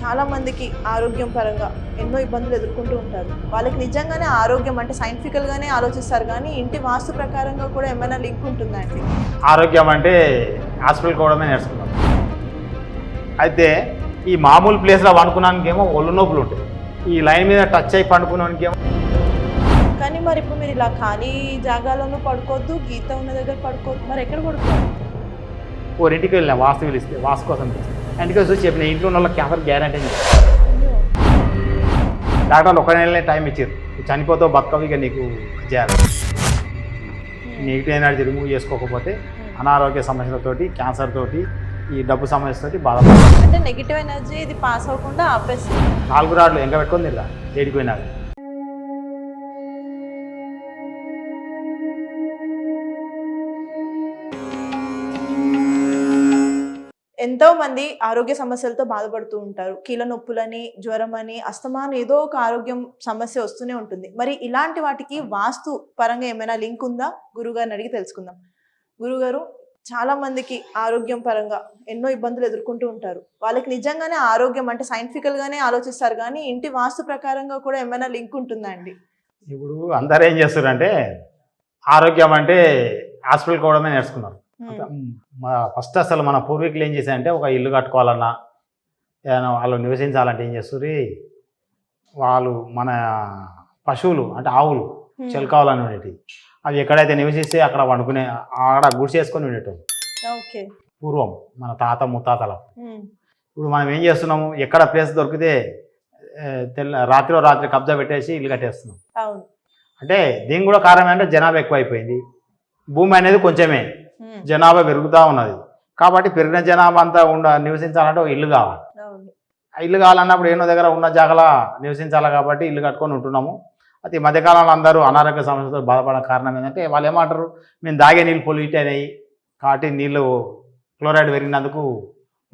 చాలా మందికి ఆరోగ్యం పరంగా ఎన్నో ఇబ్బందులు ఎదుర్కొంటూ ఉంటారు. వాళ్ళకి నిజంగానే ఆరోగ్యం అంటే సైంటిఫికల్ గానే ఆలోచిస్తారు. కానీ ఇంటి వాస్తు ప్రకారంగా కూడా ఏమైనా లింక్ ఉంటుందా అండి? ఆరోగ్యం అంటే హాస్పిటల్కి పోవడమే నేర్చుకున్నాం అయితే ఈ మామూలు ప్లేస్లో పండుకున్నానికేమో ఒళ్ళు నొప్పులు ఉంటాయి. ఈ లైన్ మీద టచ్ అయి పండుకున్నానికేమో కానీ మరి ఇప్పుడు మీరు ఇలా ఖాళీ జాగాలోనూ పడుకోవద్దు గీత ఉన్న దగ్గర పడుకోవద్దు. మరి ఎక్కడ పడుకోవాలి? ఓ ఇంటికి వెళ్ళిన వాస్తు పిలిస్తే వాస్తు కోసం పిలిస్తే. ఇంటికి వచ్చి చెప్పిన ఇంట్లో ఉన్న వాళ్ళకి క్యాన్సర్ గ్యారంటీ అని. డాక్టర్లు ఒక నెలనే టైం ఇచ్చారు చనిపోతావు బతకవు ఇక నీకు చేయాలి నెగిటివ్ ఎనర్జీ రిమూవ్ చేసుకోకపోతే అనారోగ్య సమస్యలతోటి క్యాన్సర్ తోటి ఈ డబ్బు సమస్యతోటి బాధపడాలి అంటే నెగిటివ్ ఎనర్జీ ఇది పాస్ అవ్వకుండా ఆపేస్తుంది. నాలుగు రాళ్ళు ఎంక పెట్టుకుంది ఇలా ఏడిపోయినాక ఎంతో మంది ఆరోగ్య సమస్యలతో బాధపడుతూ ఉంటారు. కీళ్ళ నొప్పులని జ్వరం అని అస్తమానం ఏదో ఒక ఆరోగ్యం సమస్య వస్తూనే ఉంటుంది. మరి ఇలాంటి వాటికి వాస్తు పరంగా ఏమైనా లింక్ ఉందా? గురుగారిని అడిగి తెలుసుకుందాం. గురుగారు చాలా మందికి ఆరోగ్యం పరంగా ఎన్నో ఇబ్బందులు ఎదుర్కొంటూ ఉంటారు. వాళ్ళకి నిజంగానే ఆరోగ్యం అంటే సైంటిఫికల్ గానే ఆలోచిస్తారు. కానీ ఇంటి వాస్తు ప్రకారంగా కూడా ఏమైనా లింక్ ఉంటుందా అండి? ఇప్పుడు అందరు ఏం చేస్తారంటే ఆరోగ్యం అంటే హాస్పిటల్కి పోవడమే నేర్చుకున్నారు. ఫస్ట్ అసలు మన పూర్వీకులు ఏం చేశారంటే ఒక ఇల్లు కట్టుకోవాలన్నా ఏదైనా వాళ్ళు నివసించాలంటే ఏం చేస్తారు వాళ్ళు మన పశువులు అంటే ఆవులు చిలకావాలని ఉండేటివి అవి ఎక్కడైతే నివసిస్తే అక్కడ వండుకునే ఆడ గుడిసేసుకొని ఉండేటోళ్ళు. ఓకే. పూర్వం మన తాత ముత్తాతల. ఇప్పుడు మనం ఏం చేస్తున్నాము? ఎక్కడ ప్లేస్ దొరికితే తెల్ల రాత్రిలో రాత్రి కబ్జా పెట్టేసి ఇల్లు కట్టేస్తున్నాం. అంటే దీనికి కూడా కారణం ఏంటంటే జనాభా ఎక్కువైపోయింది. భూమి అనేది కొంచెమే. జనాభా పెరుగుతూ ఉన్నది. కాబట్టి పెరిగిన జనాభా అంతా ఉండ నివసించాలంటే ఒక ఇల్లు కావాలి. ఇల్లు కావాలన్నప్పుడు ఎన్నో దగ్గర ఉన్న జాగలా నివసించాలి కాబట్టి ఇల్లు కట్టుకొని ఉంటున్నాము. అయితే ఈ మధ్యకాలంలో అందరూ అనారోగ్య సమస్యలతో బాధపడడం కారణం ఏంటంటే వాళ్ళు ఏమంటారు? మేము దాగే నీళ్ళు పొల్యూట్ అయినాయి. కాబట్టి నీళ్ళు క్లోరైడ్ పెరిగినందుకు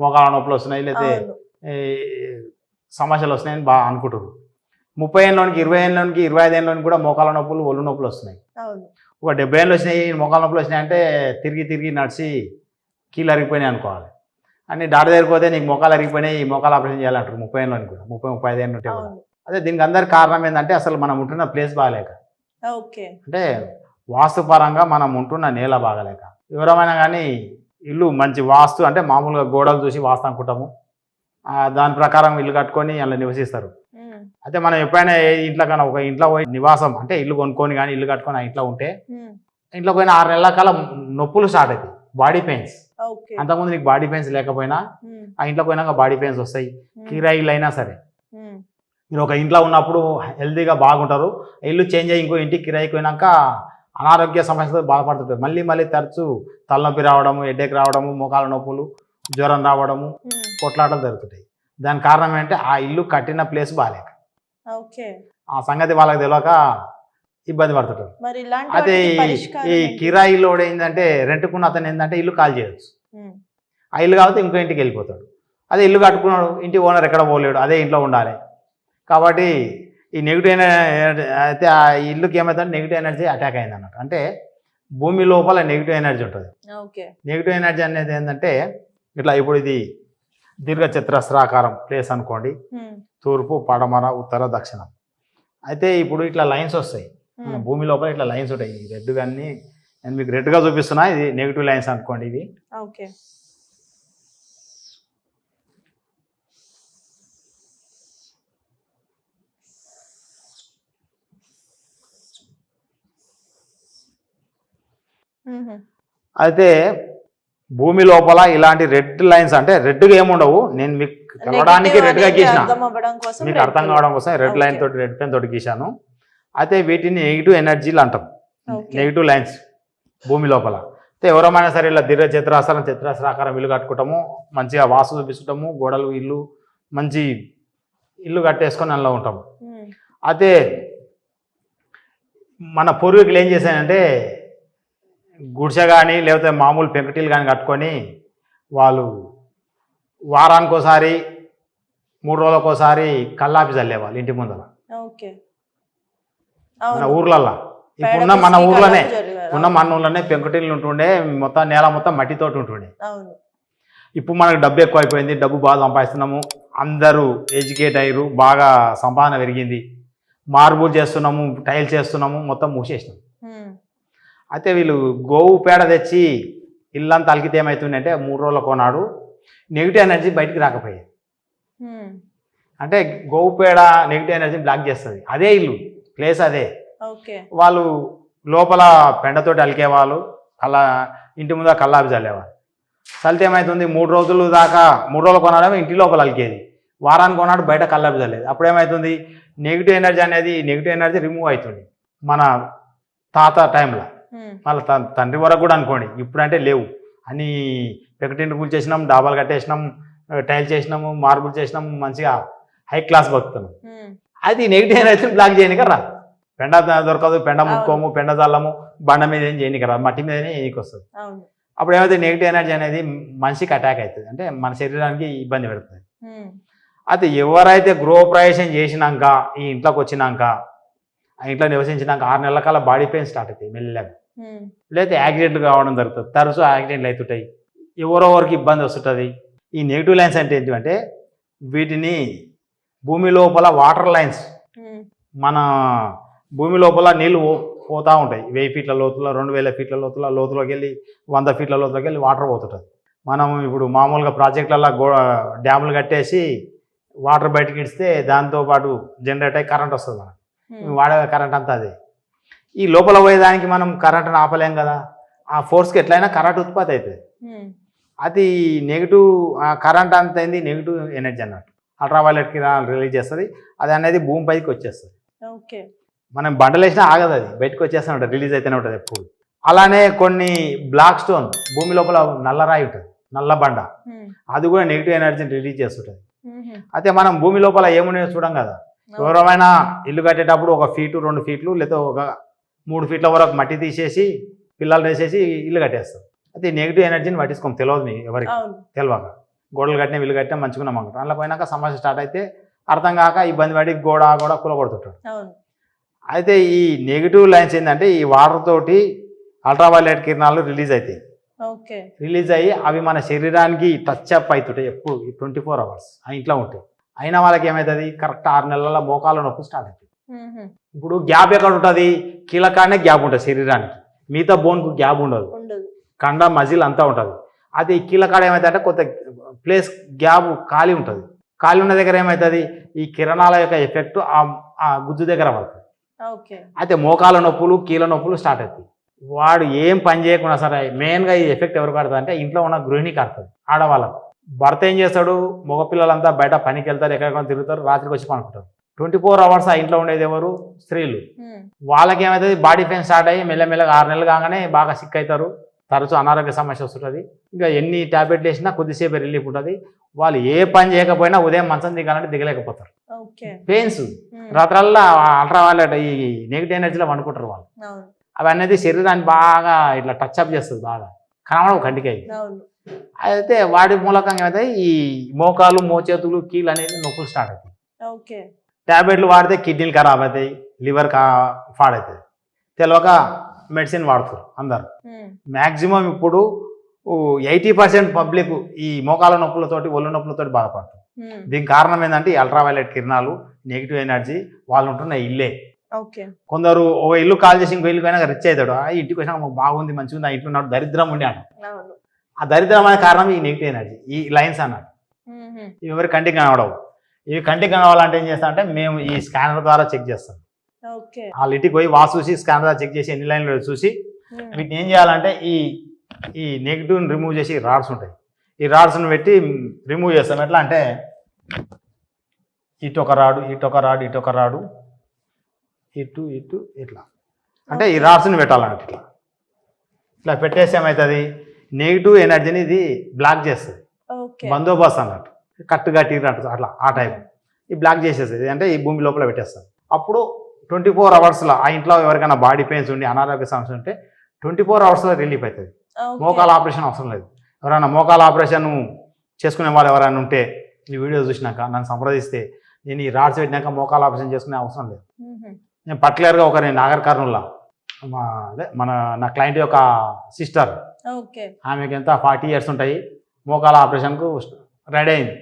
మోకాల నొప్పులు వస్తున్నాయి. లేకపోతే సమస్యలు వస్తున్నాయని బాగా అనుకుంటారు ముప్పై ఏళ్ళలోనికి ఇరవై ఏళ్ళలోనికి ఇరవై ఐదు ఏళ్ళలోనికి కూడా మోకాల నొప్పులు ఒళ్ళు నొప్పులు వస్తున్నాయి. ఒక డెబ్బై ఏళ్ళు వచ్చినాయి మోకాల నొప్పులు వచ్చినాయి అంటే తిరిగి తిరిగి నడిచి కీళ్ళు అరిగిపోయినాయి అనుకోవాలి. అని డాక్టర్ దగ్గరికి పోతే నీకు మోకాలు అరిగిపోయినాయి ఈ మోకాలు ఆపరేషన్ చేయాలంటారు ముప్పై ఏళ్ళని కూడా. ముప్పై ముప్పై ఐదు ఏళ్ళు ఉంటే అదే దీనికి అందరికి కారణం ఏంటంటే అసలు మనం ఉంటున్న ప్లేస్ బాగాలేక. ఓకే. అంటే వాస్తుపరంగా మనం ఉంటున్న నేల బాగాలేక. ఎవరమైనా కానీ ఇల్లు మంచి వాస్తు అంటే మామూలుగా గోడలు చూసి వాస్తు అనుకుంటాము. దాని ప్రకారం ఇల్లు కట్టుకొని అలా నివసిస్తారు. అయితే మనం ఎప్పుడైనా ఇంట్లో కానీ ఒక ఇంట్లో పోయి నివాసం అంటే ఇల్లు కొనుక్కొని కానీ ఇల్లు కట్టుకొని ఆ ఇంట్లో ఉంటే ఇంట్లో పోయిన ఆరు నెలల కాలం నొప్పులు స్టార్ట్ అవుతాయి బాడీ పెయిన్స్. అంతకుముందు నీకు బాడీ పెయిన్స్ లేకపోయినా ఆ ఇంట్లో పోయినాక బాడీ పెయిన్స్ వస్తాయి కిరాయిలు అయినా సరే. మీరు ఒక ఇంట్లో ఉన్నప్పుడు హెల్తీగా బాగుంటారు ఇల్లు చేంజ్ అయ్యి ఇంకో ఇంటికి కిరాయికి పోయినాక అనారోగ్య సమస్యలతో బాధపడుతుంటారు. మళ్ళీ మళ్ళీ తరచూ తలనొప్పి రావడము హెడ్ఏక్ రావడము మోకాల నొప్పులు జ్వరం రావడము కొట్లాటలు జరుగుతుంటాయి. దానికి కారణం ఏంటంటే ఆ ఇల్లు కట్టిన ప్లేస్ బాగాలేక ఆ సంగతి వాళ్ళకి తెలియక ఇబ్బంది పడుతుంటారు. అయితే ఈ-? కిరాయిలో ఏంటంటే రెంట్కున్న అతను ఏంటంటే ఇల్లు కాల్ చేయొచ్చు. ఆ ఇల్లు కాబట్టి ఇంకో ఇంటికి వెళ్ళిపోతాడు. అదే ఇల్లు కట్టుకున్నాడు ఇంటి ఓనర్ ఎక్కడ పోలేడు అదే ఇంట్లో ఉండాలి. కాబట్టి ఈ నెగిటివ్ ఎనర్జీ అయితే ఆ ఇల్లుకి ఏమవుతుందంటే నెగిటివ్ ఎనర్జీ అటాక్ అయింది అన్నట్టు అంటే భూమి లోపల నెగిటివ్ ఎనర్జీ ఉంటుంది. నెగిటివ్ ఎనర్జీ అనేది ఏంటంటే ఇట్లా ఇప్పుడు ఇది దీర్ఘ చతురస్రాకారం ప్లేస్ అనుకోండి. తూర్పు పడమర ఉత్తర దక్షిణం. అయితే ఇప్పుడు ఇట్లా లైన్స్ వస్తాయి. భూమి లోపల ఇట్లా లైన్స్ ఉంటాయి. రెడ్ కానీ నేను మీకు రెడ్గా చూపిస్తున్నా. ఇది నెగిటివ్ లైన్స్ అనుకోండి ఇవి ఓకే. అయితే భూమి లోపల ఇలాంటి రెడ్ లైన్స్ అంటే రెడ్గా ఏముండవు. నేను మీకు Negative రెడ్గా గీసిన. మీకు అర్థం. కావడం కోసం రెడ్ లైన్. తోటి రెడ్ పెన్ తోటి గీశాను. అయితే వీటిని నెగిటివ్ ఎనర్జీలు అంటాం. నెగిటివ్ లైన్స్ భూమి లోపల. అయితే ఎవరమైనా సరే ఇలా దీర్ఘ చతురాసనం చతురాసరాకారం ఇల్లు కట్టుకుంటాము. మంచిగా వాసు చూపిస్తుంటాము గోడలు ఇల్లు మంచి ఇల్లు కట్టేసుకొని అందులో ఉంటాము. అయితే మన పూర్వీకులు ఏం చేశారంటే గుడిసె కానీ లేకపోతే మామూలు పెంకుటీలు కానీ కట్టుకొని వాళ్ళు వారానికి ఒకసారి మూడు రోజులకు ఒకసారి కల్లాపి చల్లేవాళ్ళు ఇంటి ముందర ఓకే. మన ఊర్లల్లో. పేడ ఇప్పుడున్న మన ఊర్లోనే. ఉన్న మన ఊర్లోనే పెంకుటీలు ఉంటుండే మొత్తం నేల మొత్తం మట్టితోటి ఉంటుండే. ఇప్పుడు మనకు డబ్బు ఎక్కువ అయిపోయింది డబ్బు బాగా సంపాదిస్తున్నాము అందరూ ఎడ్యుకేట్ అయ్యారు బాగా సంపాదన పెరిగింది. మార్బుల్ చేస్తున్నాము టైల్స్ చేస్తున్నాము మొత్తం మూసేసినాం. ఉమ్, అయితే వీళ్ళు గోవు పేడ తెచ్చి ఇల్లంతా అలికితే ఏమవుతుందంటే మూడు రోజుల కొనాడు నెగిటివ్ ఎనర్జీ బయటికి రాకపోయేది. అంటే గోవు పేడ నెగిటివ్ ఎనర్జీ బ్లాక్ చేస్తుంది. అదే ఇల్లు ప్లేస్ అదే. వాళ్ళు లోపల పెండతోటి అలికేవాళ్ళు అలా ఇంటి ముందర కల్లాపి చల్లేవారు చల్లితే ఏమవుతుంది మూడు రోజులు దాకా మూడు రోజులు కొనడం ఇంటి లోపల అలికేది. వారానికి కొన్నాడు బయట కల్లాపి చల్లేది. అప్పుడు ఏమవుతుంది నెగిటివ్ ఎనర్జీ అనేది నెగిటివ్ ఎనర్జీ రిమూవ్ అవుతుంది మన తాత టైంలో. త- తండ్రి వరకు కూడా అనుకోండి ఇప్పుడంటే లేవు. అన్ని పెకటింటి చేసినాం డాబాలు కట్టేసినాం టైల్ చేసినాము మార్బుల్ చేసినాం మంచిగా హై క్లాస్ బతుకుతున్నాం. అది నెగిటివ్ ఎనర్జీ బ్లాక్ చేయనిక రా పెండ దొరకదు పెండ ముక్కోము పెండ చల్లము బండ మీద ఏం చేయనిక రాదు. మట్టి మీదనే చేయనికి వస్తుంది అప్పుడు ఏమైతే నెగిటివ్ ఎనర్జీ అనేది మనిషికి అటాక్ అవుతుంది అంటే మన శరీరానికి ఇబ్బంది పెడుతుంది. అది ఎవరైతే గృహప్రవేశం చేసినాక ఈ ఇంట్లోకి వచ్చినాక ఆ ఇంట్లో నివసించినాక ఆరు నెలల కాల బాడీ పెయిన్ స్టార్ట్ అవుతాయి మెల్లగా. లేదా యాక్సిడెంట్లు కావడం జరుగుతుంది. తరచూ యాక్సిడెంట్లు అవుతుంటాయి. ఎవరెవరికి ఇబ్బంది వస్తుంటుంది. ఈ నెగిటివ్ లైన్స్ అంటే ఏంటంటే వీటిని భూమి లోపల వాటర్ లైన్స్ మన భూమి లోపల నీళ్ళు పోతా ఉంటాయి. వెయ్యి ఫీట్ల లోతులో రెండు వేల ఫీట్ల లోతుల లోతులోకి వెళ్ళి వంద ఫీట్ల లోతులోకి వెళ్ళి వాటర్ పోతుంటుంది. మనం ఇప్పుడు మామూలుగా ప్రాజెక్టులలో గో డ్యాములు కట్టేసి వాటర్ బయటకి ఇడిస్తే దాంతోపాటు జనరేట్ అయ్యి కరెంట్ వస్తుంది మనకు. ఉమ్, వాడే కరెంట్ అంతా అదే. ఈ లోపల పోయేదానికి మనం కరెంట్ని ఆపలేం కదా? ఆ ఫోర్స్కి ఎట్లయినా కరెంట్ ఉత్పత్తి అవుతుంది. అది నెగిటివ్ కరెంట్ అంత అయింది నెగిటివ్ ఎనర్జీ అన్నట్టు. అల్ట్రావైలెట్ కిరణాలు రిలీజ్ చేస్తుంది. అది అనేది భూమి పైకి వచ్చేస్తుంది. ఓకే. మనం బండలు వేసినా ఆగదు అది. బయటకు వచ్చేస్తూనే ఉంటుంది రిలీజ్ అయితేనే ఉంటుంది ఎప్పుడు. అలానే కొన్ని బ్లాక్ స్టోన్ భూమి లోపల నల్లరాయి ఉంటుంది నల్ల బండ. అది కూడా నెగిటివ్ ఎనర్జీని రిలీజ్ చేస్తుంటుంది. అయితే మనం భూమి లోపల ఏమున్నాయో చూడం కదా? ఎవరైనా ఇల్లు కట్టేటప్పుడు ఒక ఫీటు రెండు ఫీట్లు లేదా ఒక మూడు ఫీట్ల వరకు మట్టి తీసేసి పిల్లలు వేసేసి ఇల్లు కట్టేస్తారు. అయితే నెగిటివ్ ఎనర్జీని పట్టించుకోం తెలియదు మీ ఎవరికి. తెలియక గోడలు కట్టినా ఇల్లు కట్టినా మంచుకున్నాం అనుకుంటాం అందులో పోయినాక సమస్య స్టార్ట్ అయితే అర్థం కాక ఇబ్బంది పడి గోడ గోడ కూలగొడుతుంటాడు అయితే ఈ నెగిటివ్ లైన్స్ ఏంటంటే ఈ వాటర్ తోటి అల్ట్రావైలెట్ కిరణాలు రిలీజ్ అవుతాయి. ఓకే. రిలీజ్ అయ్యి అవి మన శరీరానికి టచ్ అప్ అవుతుంటాయి ఎప్పుడు. ట్వంటీ ఫోర్ అవర్స్ ఆ ఇంట్లో ఉంటాయి అయిన వాళ్ళకి ఏమవుతుంది? కరెక్ట్ ఆరు నెలల మోకాల నొప్పి స్టార్ట్ అవుతుంది. ఇప్పుడు గ్యాప్ ఎక్కడ ఉంటుంది? కీలకానే గ్యాప్ ఉంటుంది శరీరానికి. మిగతా బోన్కు గ్యాప్ ఉండదు. కండ మజిల్ అంతా ఉంటుంది. అది కీలకాడ ఏమవుతుందంటే కొంత ప్లేస్ గ్యాప్ ఖాళీ ఉంటుంది. ఖాళీ ఉన్న దగ్గర ఏమవుతుంది ఈ కిరణాల యొక్క ఎఫెక్ట్ ఆ గుజ్జు దగ్గర పడుతుంది. ఓకే. అయితే మోకాల నొప్పులు కీళ్ళ నొప్పులు స్టార్ట్ అవుతాయి. వాడు ఏం పని చేయకుండా సరే మెయిన్గా ఈ ఎఫెక్ట్ ఎవరు కడుతుంది అంటే ఇంట్లో ఉన్న గృహిణి కడుతుంది ఆడవాళ్ళకు. భర్త ఏం చేస్తాడు? మగపిల్లలంతా బయట పనికి వెళ్తారు ఎక్కడెక్కడ తిరుగుతారు రాత్రికి వచ్చి పనుకుంటారు. ట్వంటీ ఫోర్ అవర్స్ ఆ ఇంట్లో ఉండేది ఎవరు? స్త్రీలు. వాళ్ళకి ఏమవుతుంది బాడీ పెయిన్ స్టార్ట్ అయ్యి మెల్లమెల్లగా ఆరు నెలలు కాగానే బాగా సిక్ అవుతారు తరచూ అనారోగ్య సమస్య వస్తుంటుంది. ఇంకా ఎన్ని టాబ్లెట్లు వేసినా కొద్దిసేపు రిలీఫ్ ఉంటుంది. వాళ్ళు ఏ పని చేయకపోయినా ఉదయం మంచం దిగాలంటే దిగలేకపోతారు. పెయిన్స్. రాత్రల్లా అల్ట్రావైలెట్ ఈ నెగిటివ్ ఎనర్జీలో వండుకుంటారు వాళ్ళు. అవి అనేది శరీరాన్ని బాగా ఇట్లా టచ్ అప్ చేస్తుంది బాగా. కనబడవు కంటికి అయితే వాటి మూలకంగా ఏమైతే ఈ మోకాలు మోచేతులు కీళ్ళు అనేది నొప్పులు స్టార్ట్ అవుతాయి. ట్యాబ్లెట్లు వాడితే కిడ్నీలు ఖరాబ్ అవుతాయి లివర్ కా పాడవుతుంది తెలియక మెడిసిన్ వాడుతారు అందరు. మ్యాక్సిమం ఇప్పుడు ఎయిటీ పర్సెంట్ పబ్లిక్ ఈ మోకాల నొప్పులతోటి ఒళ్ళు నొప్పులతోటి బాధపడుతుంది దీనికి కారణం ఏంటంటే అల్ట్రావైలెట్ కిరణాలు నెగిటివ్ ఎనర్జీ వాళ్ళు ఉంటున్న ఇల్లే కొందరు ఒక ఇల్లు కాల్ చేసి ఇంకో ఇల్లు పోయినా రిచ్ అవుతాడు ఆ ఇంటికి వచ్చినా బాగుంది మంచిగా ఉంది ఆ ఇంట్లో ఉన్నాడు దరిద్రం ఉండి ఆ దరిద్రం అనే కారణం ఈ నెగిటివ్ ఎనర్జీ ఈ లైన్స్ ఉమ్, ఇవి ఎవరి కంటికి కనబడవు. ఇవి కంటికి కనవాలంటే ఏం చేస్తాం అంటే మేము ఈ స్కానర్ ద్వారా చెక్ చేస్తాం. వాళ్ళ ఇంటికి పోయి వా చూసి స్కానర్ ద్వారా చెక్ చేసి ఎన్ని లైన్లు చూసి ఉమ్, వీటిని ఏం చేయాలంటే ఈ ఈ నెగిటివ్ని రిమూవ్ చేసి రాడ్స్ ఉంటాయి. ఈ రాడ్స్ని పెట్టి రిమూవ్ చేస్తాం. ఎట్లా అంటే ఇటు ఒక రాడు ఇటు ఒక రాడు ఇటు ఒక రాడు ఇటు ఇటు ఇట్లా. అంటే ఈ రాడ్స్ని పెట్టాలన్నట్టు ఇట్లా. ఇట్లా పెట్టేసి ఏమవుతుంది? నెగిటివ్ ఎనర్జీని ఇది బ్లాక్ చేస్తుంది. బందోబస్తు అన్నట్టు. కట్టు కట్టినట్టు అట్లా ఆ టైప్. ఈ బ్లాక్ చేసేస్తుంది అంటే ఈ భూమి లోపల పెట్టేస్తుంది అప్పుడు ట్వంటీ ఫోర్ అవర్స్లో ఆ ఇంట్లో ఎవరికైనా బాడీ పెయిన్స్ ఉండి అనారోగ్య సమస్య ఉంటే ట్వంటీ ఫోర్ అవర్స్లో రిలీఫ్ అవుతుంది. మోకాల ఆపరేషన్ అవసరం లేదు. ఎవరైనా మోకాల ఆపరేషన్ చేసుకునే వాళ్ళు ఎవరైనా ఉంటే ఈ వీడియో చూసినాక నన్ను సంప్రదిస్తే నేను ఈ రాడ్స్ పెట్టినాక మోకాల ఆపరేషన్ చేసుకునే అవసరం లేదు. నేను పర్టికులర్గా ఒక నేను నాగర్ కర్నూల్లో మా అదే మన నా క్లయింట్ యొక్క సిస్టర్ ఆమెకి ఎంత ఫార్టీ ఇయర్స్ ఉంటాయి. మోకాల ఆపరేషన్కు రెడీ అయింది.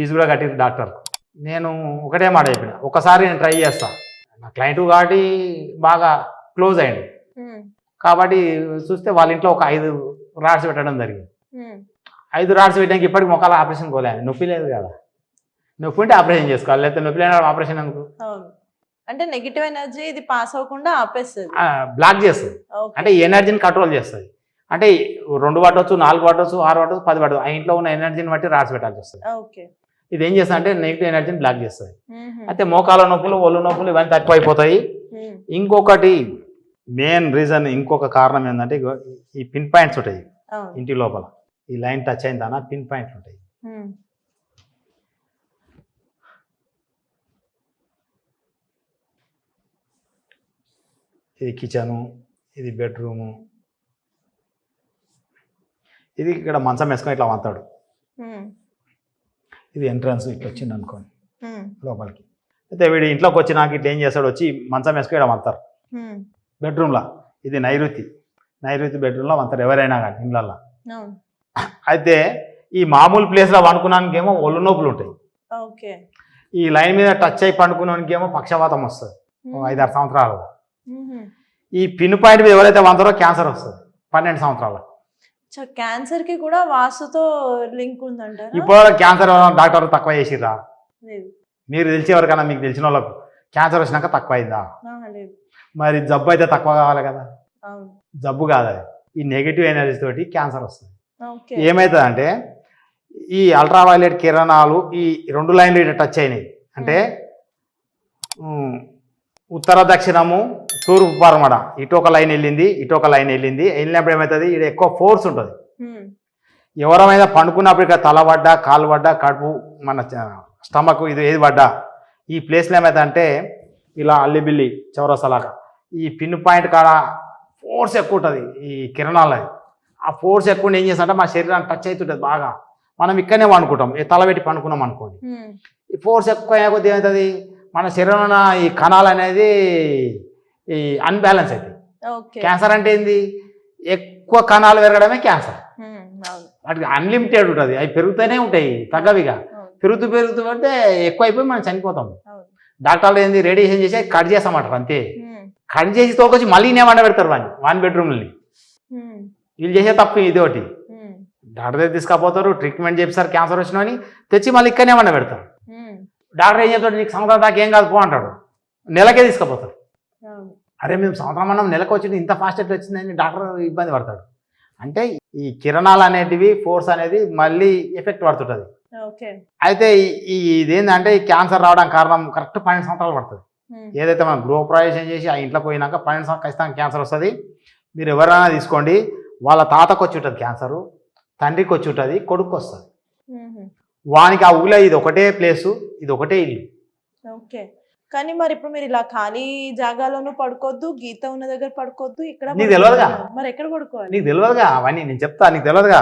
ఫీజు కూడా కట్టింది డాక్టర్. నేను ఒకటే మాట చెప్పిన ఒకసారి నేను ట్రై చేస్తా. నా క్లయింట్ కాబట్టి బాగా క్లోజ్ అయ్యింది ఉమ్, కాబట్టి చూస్తే వాళ్ళ ఇంట్లో ఒక ఐదు రాడ్స్ పెట్టడం జరిగింది. ఉమ్, ఐదు రాడ్స్ పెట్టడానికి ఇప్పటికి మొక్కల ఆపరేషన్ కోలే. నొప్పి లేదు కదా. నొప్పి ఉంటే ఆపరేషన్ చేసుకోవాలి లేకపోతే నొప్పి లేని ఆపరేషన్ అవును. అంటే నెగిటివ్ ఎనర్జీ ఇది పాస్ అవ్వకుండా ఆపేస్తుంది. బ్లాక్ చేస్తుంది. అంటే ఎనర్జీని కంట్రోల్ చేస్తుంది. అంటే రెండు పట్టవచ్చు నాలుగు పట్టవచ్చు ఆరు పట్టవచ్చు పది పట్టవచ్చు ఆ ఇంట్లో ఉన్న ఎనర్జీని బట్టి రాడ్స్ పెట్టాల్సి వస్తుంది. ఓకే ఇది ఏం చేస్తుంది అంటే నెగిటివ్ ఎనర్జీని బ్లాక్ చేస్తుంది. అయితే మోకాల నొప్పులు ఒళ్ళు నొప్పులు ఇవన్నీ తక్కువ అయిపోతాయి ఉమ్, ఇంకొకటి మెయిన్ రీజన్ ఇంకొక కారణం ఏంటంటే ఈ పిన్ పాయింట్స్ ఉంటాయి. ఇంటి లోపల. ఈ లైన్ టచ్ అయిందన్న పిన్ పాయింట్లు ఉంటాయి. ఇది కిచెను ఇది బెడ్రూము ఇది ఇక్కడ మంచం వేసుకొని ఇట్లా వంతాడు. ఇది ఎంట్రన్స్ ఇట్లా వచ్చింది అనుకోండి. లోపలికి. అయితే వీడు ఇంట్లోకి వచ్చి నాకు ఇట్లా ఏం చేస్తాడు వచ్చి మంచం వేసుకొని వంతారు. బెడ్రూమ్లో ఇది నైరుతి. నైరుతి బెడ్రూమ్లో వంతారు ఎవరైనా కానీ ఇళ్ళల్లో. అయితే ఈ మామూలు ప్లేస్లో ఏమో ఒళ్ళు నొప్పులు ఉంటాయి. ఓకే. ఈ లైన్ మీద టచ్ అయి పండుకున్నానికి ఏమో పక్షవాతం వస్తుంది ఐదారు సంవత్సరాలు. ఈ పిన్ పాయింట్ మీద ఎవరైతే వంతారో క్యాన్సర్ వస్తుంది. పన్నెండు సంవత్సరాలు చ క్యాన్సర్కి కూడా వాస్తుతో లింక్ ఉందంటారా? ఇప్పుడు క్యాన్సర్ డాక్టర్ తక్కువ చేసిర్రా. లేదు. మీరు తెలిసే ఎవరికైనా మీకు తెలిసిన వాళ్ళకు క్యాన్సర్ వచ్చినాక తక్కువ అయిందా మరి జబ్బు అయితే తక్కువ కావాలి కదా. జబ్బు కాదు అది. ఈ నెగిటివ్ ఎనర్జీ తోటి క్యాన్సర్ వస్తుంది. ఏమవుతుంది అంటే ఈ అల్ట్రావైలెట్ కిరణాలు ఈ రెండు లైన్లు టచ్ అయినాయి. అంటే ఉత్తర దక్షిణము తూర్పు పరమడ. ఇటు ఒక లైన్ వెళ్ళింది ఇటు ఒక లైన్ వెళ్ళింది. వెళ్ళినప్పుడు ఏమవుతుంది? ఇక్కడ ఎక్కువ ఫోర్స్ ఉంటుంది. ఎవరమైనా పండుకున్నప్పుడు ఇక్కడ తల పడ్డా కాలు పడ్డా కడుపు మన స్టమక్ ఇది ఏది పడ్డా? ఈ ప్లేస్లో ఏమవుతుందంటే ఇలా అల్లిబిల్లి చౌరసలాగా ఈ పిన్ పాయింట్ కాడ ఫోర్స్ ఎక్కువ ఉంటుంది ఈ కిరణాలు ఆ ఫోర్స్ ఎక్కువ ఏం చేస్తుంటే మా శరీరాన్ని టచ్ అవుతుంటుంది బాగా. మనం ఇక్కడనే పండుకుంటాం. తల పెట్టి పండుకున్నాం అనుకోండి. ఈ ఫోర్స్ ఎక్కువ అయ్యే కొద్ది ఏమవుతుంది? మన శరీరంలో ఈ కణాలు అనేది ఈ అన్బ్యాలెన్స్ అవుతాయి ఓకే క్యాన్సర్ అంటే ఏంది? ఎక్కువ కణాలు పెరగడమే క్యాన్సర్ అవును. వాటికి అన్లిమిటెడ్ ఉంటుంది. అవి పెరుగుతూనే ఉంటాయి తగ్గవిగా. పెరుగుతూ పెరుగుతూ పెడితే ఎక్కువ అయిపోయి మనం చనిపోతాం. డాక్టర్లు ఏంది? రేడియేషన్ చేసి కట్ చేస్తామంటారు అంతే. కట్ చేసి తోకొచ్చి మళ్ళీ నేను వండ పెడతారు వాడిని వాన్ బెడ్రూమ్ని ఉమ్, వీళ్ళు చేసే తప్పు ఇది ఒకటి. డాక్టర్ దగ్గర తీసుకపోతారు ట్రీట్మెంట్ చేపిస్తారు క్యాన్సర్ వచ్చిన అని తెచ్చి మళ్ళీ ఇక్కడనే వండ పెడతారు. డాక్టర్ ఏం చెప్తాడు? నీకు సంవత్సరం దాకా ఏం కాదు పో అంటాడు. నెలకే తీసుకుపోతారు అవును. అరే మేము సంవత్సరం అన్నం నెలకు వచ్చింది ఇంత ఫాస్ట్ ఎట్లా వచ్చిందని డాక్టర్ ఇబ్బంది పడతాడు. అంటే ఈ కిరణాలు అనేటివి ఫోర్స్ అనేది మళ్ళీ ఎఫెక్ట్ పడుతుంటుంది. అయితే ఈ- ఇదేంటంటే ఈ క్యాన్సర్ రావడానికి కారణం కరెక్ట్ పన్నెండు సంవత్సరాలు పడుతుంది. ఏదైతే మనం గృహప్రవేశం చేసి ఆ ఇంట్లో పోయినాక పన్నెండు సంవత్సరాలు ఖచ్చితంగా క్యాన్సర్ వస్తుంది. మీరు ఎవరైనా తీసుకోండి. వాళ్ళ తాతకు వచ్చి ఉంటుంది క్యాన్సరు తండ్రికి వచ్చి ఉంటుంది కొడుకు వస్తుంది వానికి ఆ ఊళ్ళో ఇది ఒకటే ప్లేసు ఇది ఒకటే ఇల్లు. ఓకే. కానీ మరి ఇప్పుడు మీరు ఇలా ఖాళీ జాగాలోనూ పడుకోవద్దు గీత ఉన్న దగ్గర పడుకోవద్దు ఇక్కడ నీకు తెలియదుగా? మరి ఎక్కడ పడుకోవాలి? నీకు తెలియదుగా అవన్నీ నేను చెప్తా నీకు తెలియదుగా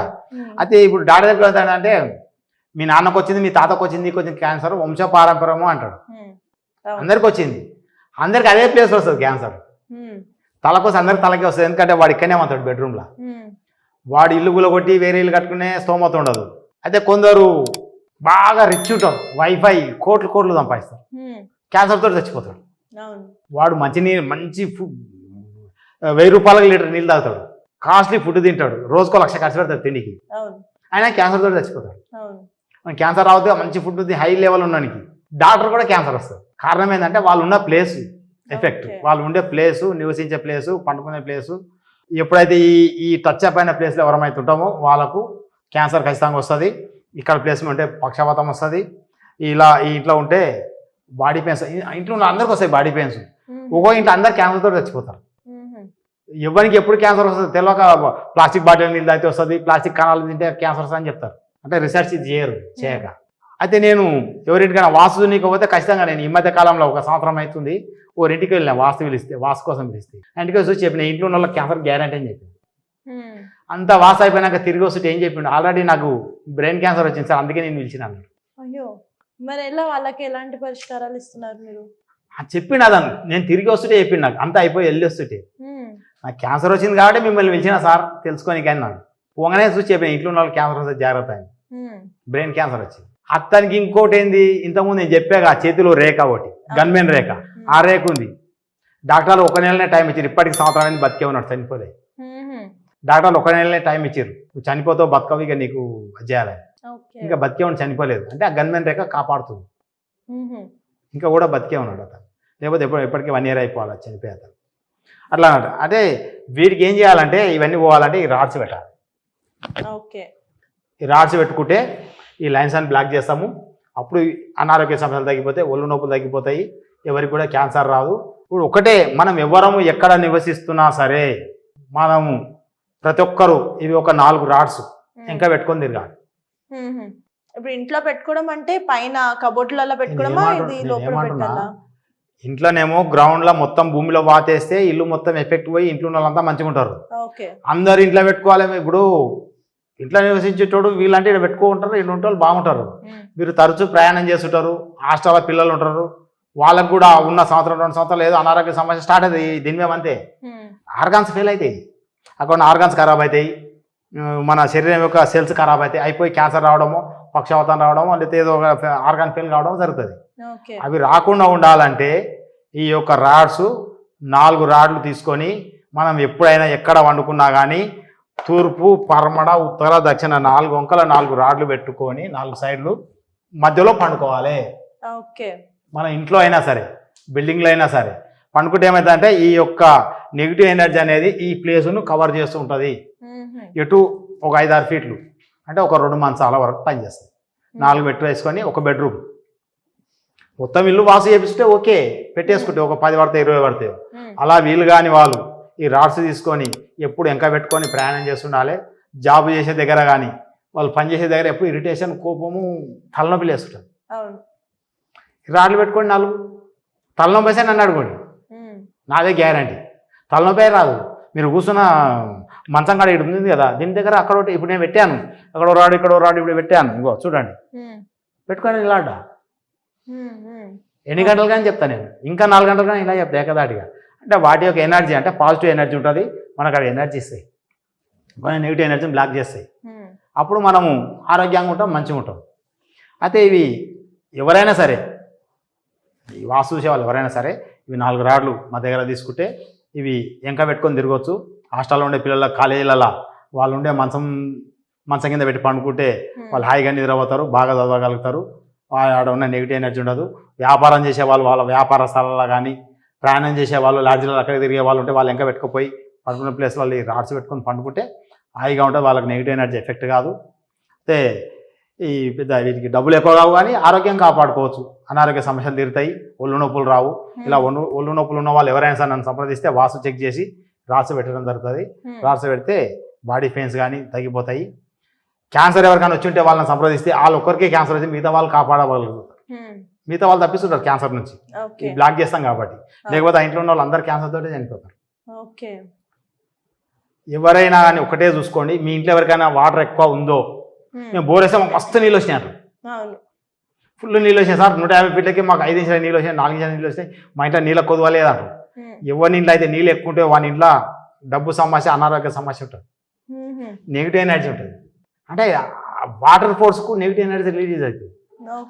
అయితే ఇప్పుడు డాక్టర్ దగ్గర వెళ్తాడంటే మీ నాన్నకు వచ్చింది మీ తాతకు వచ్చింది వచ్చింది క్యాన్సర్ వంశపారంపరము అంటాడు. ఉమ్, అవును. అందరికి వచ్చింది. అందరికి అదే ప్లేస్ వస్తుంది క్యాన్సర్. ఉమ్, తలకోసం అందరికి తలకే వస్తుంది ఎందుకంటే వాడు ఇక్కడనే ఉంటాడు బెడ్రూమ్లో. వాడు ఇల్లు గులగొట్టి వేరే ఇల్లు కట్టుకునే స్తోమత ఉండదు. అయితే కొందరు బాగా రిచ్ ఉంటారు వైఫై కోట్లు కోట్లు సంపాదిస్తారు. ఉమ్, క్యాన్సర్తో చచ్చిపోతాడు. వాడు మంచి నీళ్ళు మంచి ఫుడ్ వెయ్యి రూపాయలకు లీటర్ నీళ్ళు తాగుతాడు. కాస్ట్లీ ఫుడ్ తింటాడు. రోజుకో లక్ష ఖర్చు పెడతాడు తిండికి. ఆయన క్యాన్సర్తో చచ్చిపోతాడు. అవును. మన క్యాన్సర్ రావద్దు మంచి ఫుడ్ హై లెవెల్ ఉన్నానికి డాక్టర్ కూడా క్యాన్సర్ వస్తుంది కారణం ఏంటంటే వాళ్ళు ఉన్న ప్లేస్ ఎఫెక్ట్. వాళ్ళు ఉండే ప్లేసు నివసించే ప్లేసు పండుకునే ప్లేసు ఎప్పుడైతే ఈ ఈ టచ్ అప్ అయిన ప్లేస్లో ఎవరైతే ఉంటామో వాళ్ళకు క్యాన్సర్ ఖచ్చితంగా వస్తుంది. ఇక్కడ ప్లేస్ ఉంటే పక్షవాతం వస్తుంది. ఇలా ఈ ఇంట్లో ఉంటే బాడీ పెయిన్స్ ఇంట్లో ఉన్న అందరికి వస్తాయి బాడీ పెయిన్స్ ఒక్కో ఇంట్లో అందరు క్యాన్సర్తో చచ్చిపోతారు. ఎవరికి ఎప్పుడు క్యాన్సర్ వస్తుంది తెలియక ప్లాస్టిక్ బాటిల్ నీళ్ళు తాగితే వస్తుంది ప్లాస్టిక్ కణాలు తింటే క్యాన్సర్ వస్తుంది అని చెప్తారు. అంటే రీసెర్చ్ ఇది చేయరు చేయక. అయితే నేను ఎవరింటికైనా వాస్తు నీకపోతే ఖచ్చితంగా నేను ఈ మధ్య కాలంలో ఒక సంవత్సరం అవుతుంది. ఓ ఇంటికి వెళ్ళిన వాస్తు పిలిస్తే వాస్తు కోసం పిలిస్తే. ఇంటికి వచ్చి చెప్పిన ఇంట్లో ఉన్న వాళ్ళకి క్యాన్సర్ గ్యారంటీ అని చెప్పింది అంత వాస్తు అయిపోయినాక తిరిగి వస్తుంటే ఏం చెప్పిండు? ఆల్రెడీ నాకు బ్రెయిన్ క్యాన్సర్ వచ్చింది సార్ అందుకే నేను పిలిచిన అన్నాడు. అయ్యో మరి ఎలా వాళ్ళకి ఎలాంటి పరిష్కారాలు ఇస్తున్నారు మీరు? ఆ చెప్పిండు అదను నేను తిరిగి వస్తుంటే చెప్పిండు నాకు. అంత అయిపోయి వెళ్ళి వస్తుంటే నాకు క్యాన్సర్ వచ్చింది కాబట్టి మిమ్మల్ని పిలిచిన సార్ తెలుసుకొని కానీ నాకు పోగానే చూసి చెప్పిన ఇంట్లో ఉన్న వాళ్ళకి క్యాన్సర్ వస్తే జాగ్రత్త అని. బ్రెయిన్ క్యాన్సర్ వచ్చింది. అతనికి ఇంకోటి ఏంది? ఇంతకుముందు నేను చెప్పాగా చేతిలో రేఖ ఒకటి గన్మెన్ రేఖ. ఆ రేఖ ఉంది. డాక్టర్లు ఒక నెలనే టైం ఇచ్చారు. ఇప్పటికి సంవత్సరం అయింది బతికే ఉన్నాడు చనిపోలే. మ్మ్. డాక్టర్లు ఒక నెలనే టైం ఇచ్చారు నువ్వు చనిపోతావు బతకవు ఇక నీకు చేయాలి ఇంకా బతికే ఉండి చనిపోలేదు. అంటే ఆ గన్మెన్ రేఖ కాపాడుతుంది. ఇంకా కూడా బతికే ఉన్నాడు అతను. లేకపోతే ఎప్పుడు ఎప్పటికీ వన్ ఇయర్ అయిపోవాలి చనిపోయి అతను. అట్లా అన్నట్టు అంటే వీటికి ఏం చేయాలంటే ఇవన్నీ పోవాలంటే ఈ రాడ్స్ పెట్టాలి. ఓకే. ఈ రాడ్స్ పెట్టుకుంటే ఈ లైన్స్ అని బ్లాక్ చేస్తాము. అప్పుడు అనారోగ్య సమస్యలు తగ్గిపోతాయి ఒళ్ళు నొప్పులు తగ్గిపోతాయి ఎవరికి కూడా క్యాన్సర్ రాదు. ఇప్పుడు ఒకటే మనం ఎవరము ఎక్కడ నివసిస్తున్నా సరే మనము ప్రతి ఒక్కరు ఇవి ఒక నాలుగు రాడ్స్ ఇంకా పెట్టుకొని తిరగాలి. ఇప్పుడు ఇంట్లో పెట్టుకోవడం అంటే పైన కబోర్డ్లలో పెట్టుకోవడమా ఇది లోపల నేనేమంటున్నా? పెట్టాలా? ఇంట్లోనేమో గ్రౌండ్లో మొత్తం భూమిలో వాతేస్తే ఇల్లు మొత్తం ఎఫెక్ట్ పోయి ఇంట్లో ఉన్న వాళ్ళంతా మంచిగా ఉంటారు. అందరు ఇంట్లో పెట్టుకోవాలి ఇప్పుడు. ఇంట్లో నివసించేటోడు వీళ్ళంటే ఇక్కడ పెట్టుకుంటారు ఇక్కడ ఉంటే వాళ్ళు బాగుంటారు. మీరు తరచూ ప్రయాణం చేస్తుంటారు హాస్టల్లో పిల్లలు ఉంటారు. వాళ్ళకు కూడా ఉన్న సంవత్సరం రెండు సంవత్సరాలు ఏదో అనారోగ్య సమస్య స్టార్ట్ అవుతుంది దీని మీద అంతే. ఆర్గాన్స్ ఫెయిల్ అవుతాయి అక్కడ ఆర్గాన్స్ ఖరాబ్ అవుతాయి మన శరీరం యొక్క సెల్స్ ఖరాబ్ అవుతాయి అయిపోయి క్యాన్సర్ రావడము పక్షవాతం రావడము లేకపోతే ఏదో ఒక ఆర్గాన్ ఫెయిల్ కావడం జరుగుతుంది. అవి రాకుండా ఉండాలంటే ఈ యొక్క రాడ్స్ నాలుగు రాడ్లు తీసుకొని మనం ఎప్పుడైనా ఎక్కడ వండుకున్నా కానీ తూర్పు పరమడ ఉత్తర దక్షిణ నాలుగు వంకల నాలుగు రాడ్లు పెట్టుకొని నాలుగు సైడ్లు మధ్యలో పండుకోవాలి. ఓకే. మన ఇంట్లో అయినా సరే బిల్డింగ్లో అయినా సరే పండుకుంటే ఏమవుతుందంటే ఈ యొక్క నెగిటివ్ ఎనర్జీ అనేది ఈ ప్లేస్ను కవర్ చేస్తూ ఉంటుంది. ఎటు ఒక ఐదు ఆరు ఫీట్లు అంటే ఒక రెండు మంచాల వరకు పనిచేస్తుంది నాలుగు బెడ్ వేసుకొని ఒక బెడ్రూమ్ మొత్తం ఇల్లు వాసు చేపిస్తే ఓకే పెట్టేసుకుంటే ఒక పది పడతాయి ఇరవై పడతాయి. మ్మ్. అలా వీలు కాని వాళ్ళు ఈ రాడ్స్ తీసుకొని ఎప్పుడు ఎంక పెట్టుకొని ప్రయాణం చేస్తుండాలి. జాబ్ చేసే దగ్గర కానీ వాళ్ళు పని చేసే దగ్గర ఎప్పుడు ఇరిటేషన్ కోపము తలనొప్పి లేస్తుంటుంది ఈ రాడ్లు పెట్టుకోండి నాలుగు. తలనొప్పి వేసే నన్ను అడుకోండి మ్మ్. నాదే గ్యారంటీ తలనొప్పే రాదు మీరు కూర్చున్న మంచం కాడ ఇక్కడ ఉంది కదా దీని దగ్గర అక్కడ ఒకటి ఇప్పుడు నేను పెట్టాను అక్కడ రాడు ఇక్కడ రాడు ఇప్పుడు పెట్టాను ఇంకో చూడండి. పెట్టుకొని ఇలా ఆడ్డా. మ్మ్. మ్మ్. ఎన్ని గంటలు కానీ చెప్తాను నేను ఇంకా నాలుగు గంటలు కానీ ఇలా చెప్తా ఏకదాటిగా అంటే వాటి యొక్క ఎనర్జీ అంటే పాజిటివ్ ఎనర్జీ ఉంటుంది మనకు అవి ఎనర్జీ ఇస్తాయి కొన్ని నెగిటివ్ ఎనర్జీని బ్లాక్ చేస్తాయి. అప్పుడు మనము ఆరోగ్యంగా ఉంటాం మంచిగా ఉంటాం అయితే ఇవి ఎవరైనా సరే ఈ వాస్తు చూసే వాళ్ళు ఎవరైనా సరే ఇవి నాలుగు రాడ్లు మా దగ్గర తీసుకుంటే ఇవి ఎంక పెట్టుకొని తిరగవచ్చు హాస్టల్లో ఉండే పిల్లల కాలేజీలలో వాళ్ళు ఉండే మంచం మంచం కింద పెట్టి పండుకుంటే. వాళ్ళు హాయిగా నిద్రపోతారు బాగా చదవగలుగుతారు. ఆడ ఉన్న నెగిటివ్ ఎనర్జీ ఉండదు. వ్యాపారం చేసే వాళ్ళు వాళ్ళ వ్యాపార స్థలాల్లో కానీ ప్రయాణం చేసే వాళ్ళు లాడ్జీలలో అక్కడ తిరిగే వాళ్ళు ఉంటే వాళ్ళు ఇంకా పెట్టుకుపోయి పడుకున్న ప్లేస్లో వాళ్ళు రాడ్స్ పెట్టుకొని పండుకుంటే హాయిగా ఉంటుంది వాళ్ళకి నెగిటివ్ ఎనర్జీ ఎఫెక్ట్ కాదు. అయితే ఈ పెద్ద వీటికి డబ్బులు ఎక్కువ కావు కానీ ఆరోగ్యం కాపాడుకోవచ్చు. అనారోగ్య సమస్యలు తీరుతాయి. ఒళ్ళు నొప్పులు రావు. ఇలా ఒళ్ళు ఒళ్ళు నొప్పులు ఉన్న వాళ్ళు ఎవరైనా సరే నన్ను సంప్రదిస్తే వాసు చెక్ చేసి రాసి పెట్టడం జరుగుతుంది. రాసి పెడితే బాడీ పెయిన్స్ కానీ తగ్గిపోతాయి. క్యాన్సర్ ఎవరికైనా వచ్చి ఉంటే వాళ్ళని సంప్రదిస్తే వాళ్ళు ఒక్కరికే క్యాన్సర్ వచ్చి మిగతా వాళ్ళు కాపాడగలుగుతారు. మిగతా వాళ్ళు తప్పిస్తుంటారు క్యాన్సర్ నుంచి. బ్లాక్ చేస్తాం కాబట్టి. లేకపోతే ఆ ఇంట్లో ఉన్న వాళ్ళు అందరు క్యాన్సర్ తోటే చనిపోతారు. ఓకే. ఎవరైనా కానీ ఒకటే చూసుకోండి. మీ ఇంట్లో ఎవరికైనా వాటర్ ఎక్కువ ఉందో మ్మ్. వేస్తే మాకు మస్తు నీళ్ళు అవును ఫుల్ నీళ్ళు వచ్చినాయి సార్ నూట యాభై ఫీట్లకి మాకు ఐదు ఇంచుల నీళ్ళు వచ్చినాయి నాలుగు ఇంచుల నీళ్ళు వచ్చినాయి మా ఇంట్లో నీళ్ళ మ్మ్. ఎవరి ఇంట్లో అయితే నీళ్ళు ఎక్కువ ఉంటే వాని ఇంట్లో డబ్బు సమస్య అనారోగ్య సమస్య ఉంటుంది. నెగిటివ్ ఎనర్జీ ఉంటుంది అంటే వాటర్ ఫోర్స్కు నెగిటివ్ ఎనర్జీ రిలీజ్ అవుతుంది.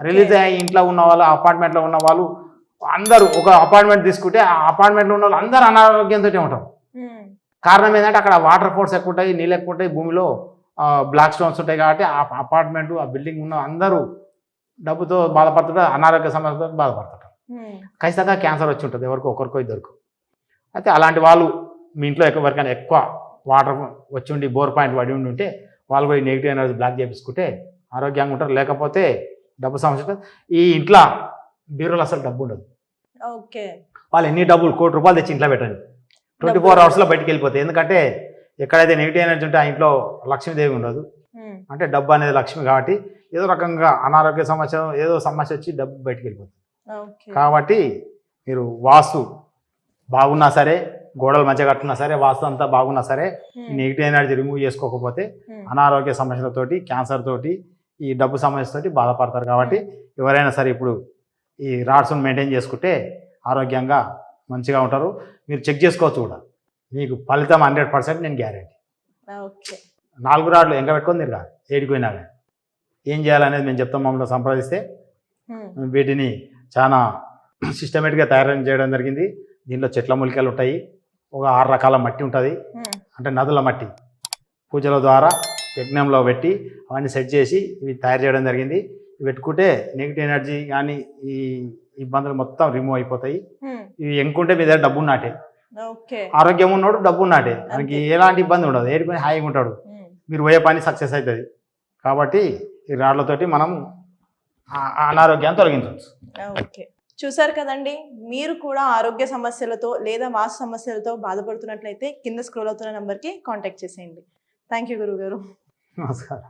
రిలీజ్ అయ్యి ఇంట్లో ఉన్న వాళ్ళు అపార్ట్మెంట్లో ఉన్న వాళ్ళు అందరూ ఒక అపార్ట్మెంట్ తీసుకుంటే ఆ అపార్ట్మెంట్లో ఉన్న వాళ్ళు అందరూ అనారోగ్యంతో ఉంటారు. కారణం ఏంటంటే అక్కడ వాటర్ ఫోర్స్ ఎక్కువ ఉంటాయి నీళ్ళు ఎక్కువ ఉంటాయి భూమిలో బ్లాక్ స్టోన్స్ ఉంటాయి కాబట్టి ఆ అపార్ట్మెంట్ ఆ బిల్డింగ్ ఉన్న అందరూ డబ్బుతో బాధపడుతుంటారు అనారోగ్య సమస్యతో బాధపడుతుంటారు. మ్మ్. ఖచ్చితంగా క్యాన్సర్ వచ్చి ఉంటుంది ఎవరికో ఒకరికో ఇద్దరికి. అయితే అలాంటి వాళ్ళు మీ ఇంట్లో ఎవరికైనా ఎక్కువ వాటర్ వచ్చి ఉండి బోర్ పాయింట్ పడి ఉండి ఉంటే వాళ్ళు కూడా ఈ నెగిటివ్ ఎనర్జీ బ్లాక్ చేపించుకుంటే ఆరోగ్యంగా ఉంటారు. లేకపోతే డబ్బు సమస్య. ఈ ఇంట్లో బీరోలో అసలు డబ్బు ఉండదు. ఓకే. వాళ్ళు ఎన్ని డబ్బులు కోటి రూపాయలు తెచ్చి ఇంట్లో పెట్టండి. ట్వంటీ ఫోర్ అవర్స్లో బయటికి వెళ్ళిపోతాయి. ఎందుకంటే ఎక్కడైతే నెగిటివ్ ఎనర్జీ ఉంటే ఆ ఇంట్లో లక్ష్మీదేవి ఉండదు. అంటే డబ్బు అనేది లక్ష్మి కాబట్టి ఏదో రకంగా అనారోగ్య సమస్య ఏదో సమస్య వచ్చి డబ్బు బయటికి వెళ్ళిపోతుంది కాబట్టి మీరు వాస్తు బాగున్నా సరే గోడలు మంచిగా కట్టున్నా సరే వాస్తు అంతా బాగున్నా సరే ఈ. నెగిటివ్ ఎనర్జీ రిమూవ్ చేసుకోకపోతే. అనారోగ్య సమస్యలతోటి క్యాన్సర్ తోటి ఈ డబ్బు సమస్యతోటి బాధపడతారు కాబట్టి ఎవరైనా సరే ఇప్పుడు ఈ రాడ్స్ని మెయింటైన్ చేసుకుంటే ఆరోగ్యంగా మంచిగా ఉంటారు మీరు చెక్ చేసుకోవచ్చు కూడా మీకు ఫలితం హండ్రెడ్ పర్సెంట్ నేను గ్యారెంటీ. నాలుగు రాడ్లు ఎంక పెట్టుకొని తిరగాలి ఏడిపోయినా కానీ. ఏం చేయాలనేది మేము చెప్తాం మమ్మల్ని సంప్రదిస్తే. వీటిని చాలా సిస్టమేటిక్గా తయారు చేయడం జరిగింది. దీనిలో చెట్ల మూలికలు ఉంటాయి. ఒక ఆరు రకాల మట్టి ఉంటుంది. అంటే నదుల మట్టి. పూజల ద్వారా యజ్ఞంలో పెట్టి అవన్నీ సెట్ చేసి ఇవి తయారు చేయడం జరిగింది. ఇవి పెట్టుకుంటే నెగిటివ్ ఎనర్జీ కానీ ఈ ఇబ్బందులు మొత్తం రిమూవ్ అయిపోతాయి. ఇవి ఎంకుంటే మీ దగ్గర డబ్బు నాటే. ఆరోగ్యం ఉన్నోడు డబ్బు నాటే మనకి ఎలాంటి ఇబ్బంది ఉండదు. ఏడు పని హాయిగా ఉంటాడు. మీరు పోయే పని సక్సెస్ అవుతుంది. కాబట్టి ఈ రాళ్ళతోటి మనం అనారోగ్యాన్ని తొలగించవచ్చు. ఓకే. చూసారు కదండి మీరు కూడా ఆరోగ్య సమస్యలతో లేదా వాస్తు సమస్యలతో బాధపడుతున్నట్లయితే కింద స్క్రోల్ అవుతున్న నెంబర్కి కాంటాక్ట్ చేసేయండి. థ్యాంక్ యూ గురుగారు. నమస్కారం.